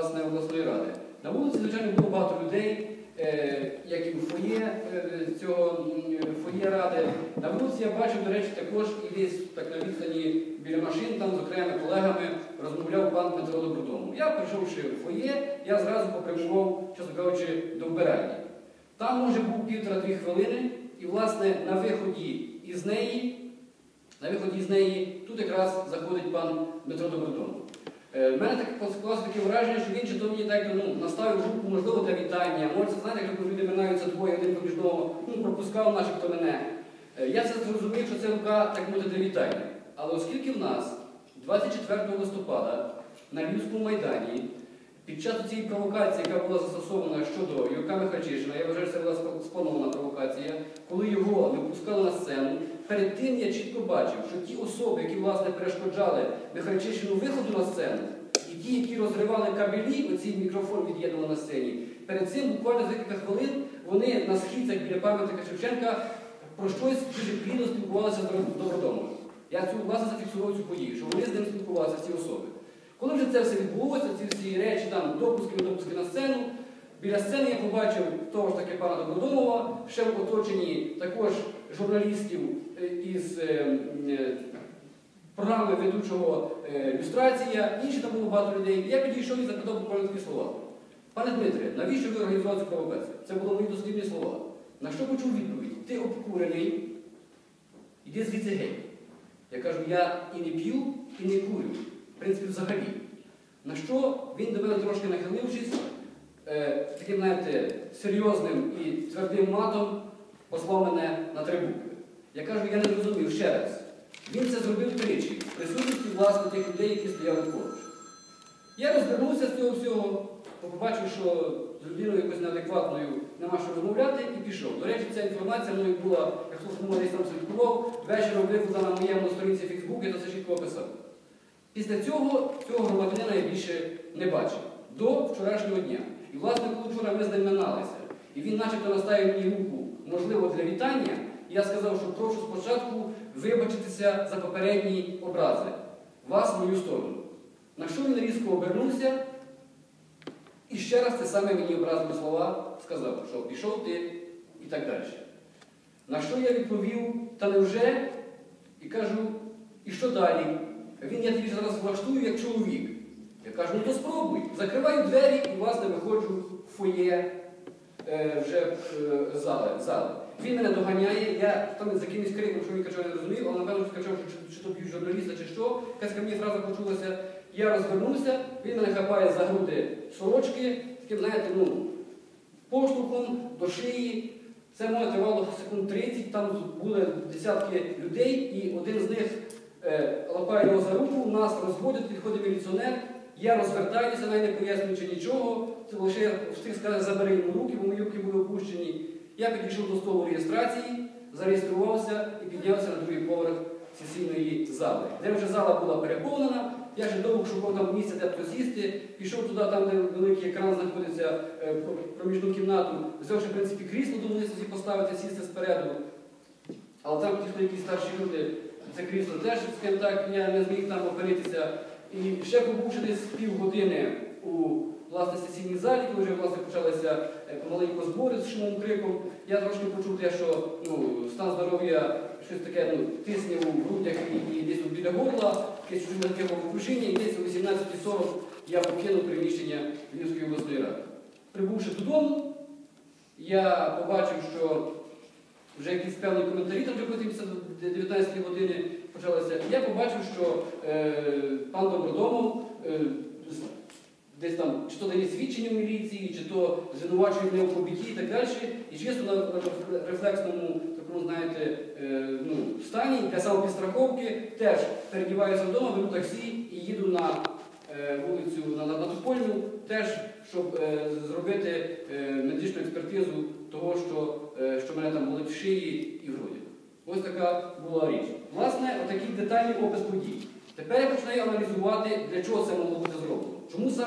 власне, обласної ради. На вулиці, звичайно, було багато людей, е, як і в фоє е, цього фоє ради. На вулиці я бачив, до речі, також і десь так на відстані біля машин, там з окремими колегами розмовляв пан Дмитро Добродому. Я прийшовши в фоє, я зразу попрямував, чесно кажучи, до вбиральні. Там, може, був півтора-дві хвилини, і, власне, на виході із неї, на виході з неї, тут якраз заходить пан Дмитро Добродому. Е, В мене так склалося таке враження, що він чи то мені так ну, наставив руку, можливо, для вітання. Може, знаєте, як люди минаються двоє, один поміж одного, ну, пропускав начебто мене. Е, Я це зрозумів, що це рука, так мовити, для вітання. Але оскільки в нас 24 листопада на Львівському майдані під час цієї провокації, яка була застосована щодо Юрка Михальчишина, я вважаю, що це була спланована провокація, коли його не пускали на сцену, перед тим я чітко бачив, що ті особи, які власне перешкоджали Михальчишину виходу на сцену, і ті, які розривали кабелі, оцей мікрофон від'єднували на сцені, перед цим буквально за декілька хвилин вони на східцях біля пам'ятника Шевченка про щось дуже плідно спілкувалися з Добродомом. Я цю власне зафіксував цю подію, що вони з ним спілкувалися, ці особи. Коли вже це все відбулося, ці всі речі, там, допуски, допуски на сцену, біля сцени я побачив того ж таки пана Добродомова, ще в оточенні також журналістів е, із е, е, програми ведучого люстрація, інші там було багато людей. Я підійшов і запитав буквально такі слова. Пане Дмитре, навіщо ви організували цю? Це були мої дослідні слова. На що почув відповідь? Ти обкурений, іди звідси геть. Я кажу, я і не п'ю, і не курю. В принципі, взагалі. На що він до мене трошки нахилившись, е, таким, знаєте, серйозним і твердим матом послав мене на три. Я кажу, я не зрозумів ще раз. Він це зробив тричі, в присутності власне тих людей, які стояли поруч. Я розвернувся з цього всього, побачив, що з людиною якось неадекватною нема що розмовляти, і пішов. До речі, ця інформація мною була, як хтось десь там слідкував, вечором викладена на моєму сторінці Фейсбук, я це чітко описав. Після цього цього громадянина я більше не бачив до вчорашнього дня. І, власне, коли вчора ми з і він начебто наставив мені руку, можливо, для вітання, я сказав, що прошу спочатку вибачитися за попередні образи. Вас в мою сторону. На що він різко обернувся і ще раз те саме мені образливі слова сказав, що пішов ти і так далі. На що я відповів, та невже? І кажу, і що далі? Він я тобі зараз влаштую як чоловік. Я кажу, ну то спробуй. Закриваю двері і, власне, виходжу в фоє е, вже е, зали, зали. Він мене доганяє, я там з якимось криком, що він качав, не розумів, але напевно що качав, що, чи то б'ють журналіста, чи що. Якась мені зразу почулася. Я розвернувся, він мене хапає за груди сорочки, таким, знаєте, ну, поштовхом до шиї. Це моє тривало секунд 30, там були десятки людей, і один з них е, лапає його за руку, нас розводять, підходить міліціонер. Я розвертаюся, навіть не пояснюючи нічого. Це лише встиг сказати, забери йому руки, бо мої руки були опущені. Я підійшов до столу реєстрації, зареєструвався і піднявся на другий поверх сесійної зали, де вже зала була переповнена. Я ще довго шукав там місця, де просісти, пішов туди, там, де великий екран знаходиться е, проміжну кімнату, взявши, в принципі, крісло, думали собі поставити, сісти спереду. Але там ті, хто якісь старші люди, це крісло теж, так, я не зміг там опинитися. І ще побувши десь півгодини у власне сесійній залі, коли вже власне почалися е, помаленько збори з шумом криком, я трошки почув те, що ну, стан здоров'я щось таке ну, тисне у грудях і, і десь біля горла, якесь таке крушіння, і десь о 18.40 я покинув приміщення Львівської обласної ради. Прибувши додому, я побачив, що вже якісь певні коментарі там вже потім після 19 години почалися. Я побачив, що е, пан Добродомов е, десь там чи то дає свідчення в міліції, чи то звинувачує мене в побитті і так далі. І чисто на, на рефлексному такому, знаєте, е, ну, стані для самопідстраховки теж передіваюся вдома, беру таксі і їду на е, вулицю на, на, на Тупольну, теж щоб е, зробити е, медичну експертизу того, що, е, що мене там були в шиї і в груді. Ось така була річ. Власне, отакий детальний опис подій. Тепер я починаю аналізувати, для чого це могло бути зроблено. Чому